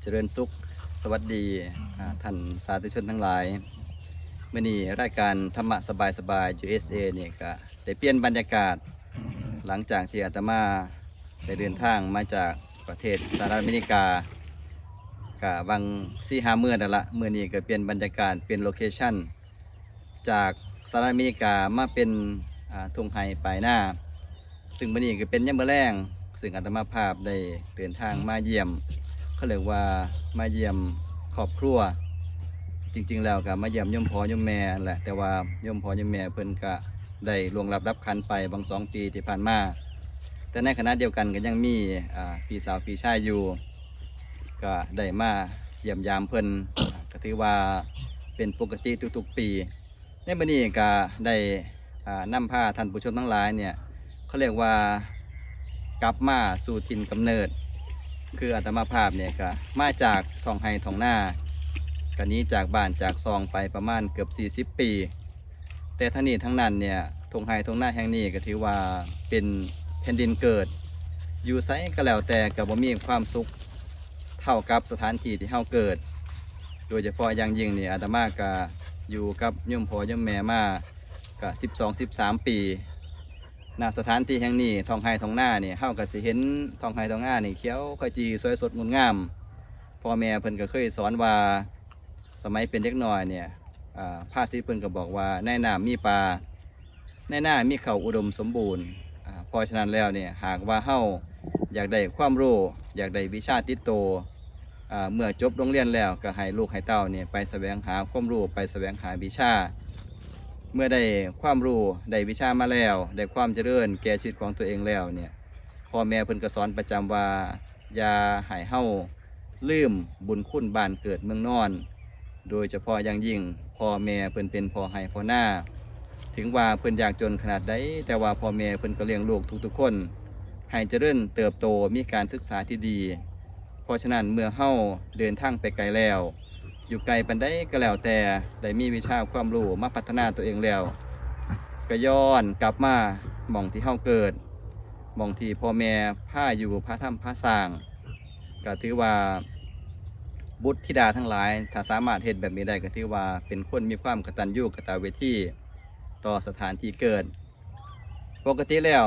เจริญสุขสวัสดีท่านสาธุชนทั้งหลายเมื่อนี้รายการธรรมะสบายสบาย USA เนี่ยก็ได้เปลี่ยนบรรยากาศ หลังจากที่อาตมาได้เดินทางมาจากประเทศสหรัฐอเมริกากะวังสี่ห้าเมื่อนั่นละเมื่อนี้ก็เปลี่ยนบรรยากาศเปลี่ยนโลเคชั่นจากสหรัฐอเมริกามาเป็นทุ่งไฮปลายหน้า ซึ่งเมื่อนี้ก็เป็นยามมื้อแรง ซึ่งอาตมาภาพได้เดินทางมาเยี่ยมเขาเรียกว่ามาเยี่ยมครอบครัว จริง ๆ แล้วก็มาเยี่ยมยมพ่อยมแม่แหละแต่ว่ายมพ่อยมแม่เพิ่นก็ได้ลวงรับรับคันไปบางสองปีที่ผ่านมา แต่ในขณะเดียวกันก็ยังมีพี่สาวพี่ชายอยู่ก็ได้มาเยี่ยมยามเพิ่นอ่าก็ถือว่าเป็นปกติทุกๆปี ในมื้อนี้ก็ได้อ่านำพาท่านผู้ชมทั้งหลายเนี่ยเขาเรียกว่า กลับมาสู่ถิ่นกำเนิด คืออาตมาภาพเนี่ยก็มาจากท้องไห้ท้องหน้ากันนี้จากบ้านจากซองไปประมาณเกือบ 40 ปี แต่ทั้งนี้ทั้งนั้นเนี่ยทงไห้ทงหน้าแห่งนี้ก็ถือว่าเป็นแผ่นดินเกิด อยู่ไซก็แล้วแต่กับบ่มีความสุขเท่ากับสถานที่ที่เฮาเกิด โดยเฉพาะอย่างยิ่งนี่อาตมาก็อยู่กับยมพ่อยมแม่มาก็12 13 ปี ณสถานที่แห่งนี้ทองไห้ทองหน้านี่เฮาก็สิเห็นทองไห้ทองหน้านี่เขียวขจีสวยสดงดงามพ่อแม่เพิ่นก็เคยสอนว่าสมัยเป็นเด็กน้อยเนี่ยอ่าภาษีเพิ่นก็บอกว่าในน้ำมีปลาในหน้ามีเขาอุดมสมบูรณ์เพราะฉะนั้นแล้วเนี่ยหากว่าเฮาอยากได้ความรู้อยากได้วิชาติดโตวเมื่อจบโรงเรียนแล้วก็ให้ลูกให้เต้าเนี่ยไปแสวงหาความรู้ไปแสวงหาวิชา เมื่อได้ความรู้ได้วิชามาแล้ว ได้ความเจริญแก่ชีวิตของตัวเองแล้วเนี่ยพ่อแม่เพิ่นก็สอนประจำว่าอย่าหายเฮาลืมบุญคุณบ้านเกิดเมืองนอน โดยเฉพาะอย่างยิ่งพ่อแม่เพิ่นเป็นพ่อให้พ่อหน้า ถึงว่าเพิ่นอยากจนขนาดใดแต่ว่าพ่อแม่เพิ่นก็เลี้ยงลูกทุกๆคน ให้เจริญเติบโตมีการศึกษาที่ดี เพราะฉะนั้นเมื่อเฮาเดินทางไปไกลแล้ว อยู่ไกลปันได้ก็แล้วแต่ได้มีวิชาความรู้มาพัฒนาตัวเองแล้ว ก็ย้อนกลับมาหม่องที่เฮาเกิดหม่องที่พ่อแม่ผ้าอยู่พระถ้ำพระสร้างก็ถือว่าบุตรธิดาทั้งหลาย ถ้าสามารถเห็นแบบนี้ได้ก็ถือว่าเป็นคนมีความกตัญญูกตเวทีต่อสถานที่เกิด ปกติแล้ว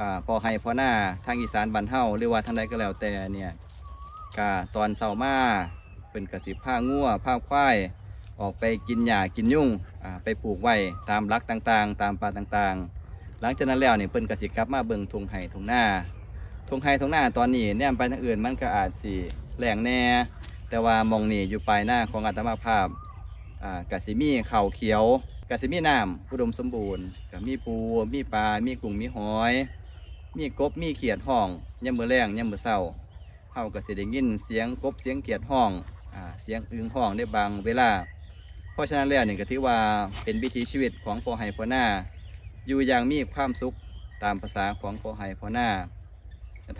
อพอให้พอหน้าทางอีสานบ้านเฮาหรือว่าทางใดก็แล้วแต่เนี่ยกาตอนเช้ามา เป็นกระสิผ้างัวผ้าควายออกไปกินหญ้ากินยุ่งไปปลูกไว้ตามรักต่างๆ ตามป่าต่างๆ หลังจากนั้นแล้วเนี่ยเพิ่นกระสิกลับมาเบิ่งทงไห้ทงหน้าทงไห้ทงหน้าตอนนี้แนมไปทางอื่นมันก็อาจสิแหลงแน่ แต่ว่ามองนี่อยู่ปลายหน้าของอาตมาภาพกสิมีเข่าเขียวกสิมีน้ำอุดมสมบูรณ์ก็มีปูมีปลา มีกุ้งมีหอย มีกบมีเขียดห้องย่ำมือแรงย่ำมือเศร้าเฮากสิได้ยินเสียงกบเสียงเกียดห้อง เสียงอึงห้องได้บางเวลา เพราะฉะนั้นแล้วนี่ก็ถือว่าเป็นวิถีชีวิตของพ่อไห้พ่อหน้า อยู่อย่างมีความสุขตามภาษาของพ่อไห้พ่อหน้า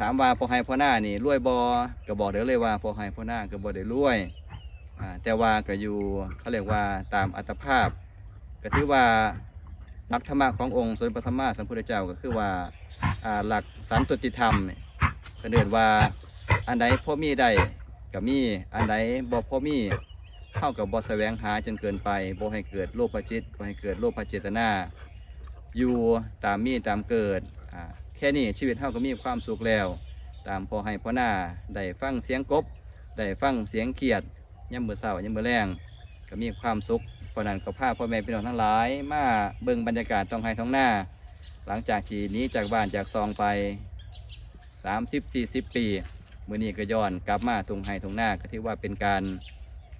ถามว่าพ่อไห้พ่อหน้านี่รวยบอก็บอกเด้อเลยว่าพ่อไห้พ่อหน้าก็บ่ได้รวยแต่ว่าก็อยู่เขาเรียกว่าตามอัตภาพ ก็ถือว่าหลักธรรมะขององค์สมเด็จพระสัมมาสัมพุทธเจ้าก็คือว่าหลักสันตุติธรรมเนี่ยก็เดินว่าอันใดพ่อมีได้ ก็มีอันใดบ่พ่อมีเข้ากับบ่แสวงหาจนเกินไปบ่ให้เกิดโลภะจิตบ่ให้เกิดโลภะเจตนา อยู่ตามมีตามเกิดแค่นี้ชีวิตเฮาก็มีความสุขแล้ว ตามพอให้พอหน้าได้ฟังเสียงกบได้ฟังเสียงเขียดย่ำมือเศร้าย่ำมือแรงก็มีความสุขเพราะนั้นก็พาพ่อแม่พี่น้องทั้งหลาย มาเบิ่งบรรยากาศท้องไห้ท้องหน้า หลังจากที่นี้จากบ้านจากซองไป 30-40 ปี มื่อนี้ก็ย้อนกลับมาตรงไห้ตรงหน้าก็ถือว่าเป็นการ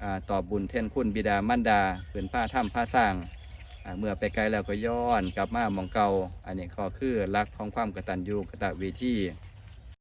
อตอบบุญเท่นคุณบิดามารดาเปืนผ้าถ้ำผ้าสร้างเมื่อไปไกลแล้วก็ย้อนกลับมามองเก่าอันนี้ก็คือรักของความกตัญญูกตเวที